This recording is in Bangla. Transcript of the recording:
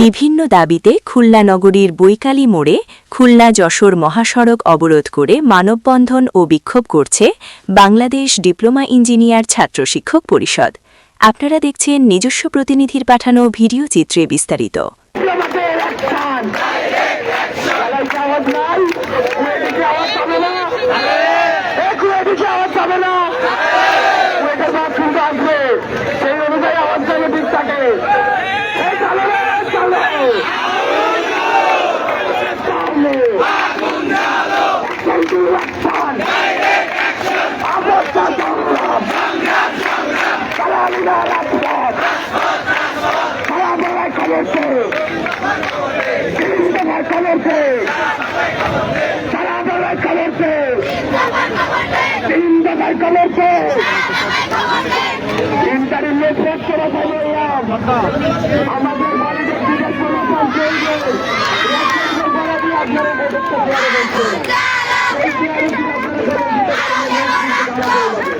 বিভিন্ন দাবিতে খুলনা নগরীর বৈকালী মোড়ে খুলনা যশোর মহাসড়ক অবরোধ করে মানববন্ধন ও বিক্ষোভ করছে বাংলাদেশ ডিপ্লোমা ইঞ্জিনিয়ার ছাত্র শিক্ষক পরিষদ। আপনারা দেখছেন নিজস্ব প্রতিনিধির পাঠানো ভিডিও চিত্রে বিস্তারিত। আমাদের আমাদের বাড়িতে কোনো চলবে আপনারা করে বলছে যাবে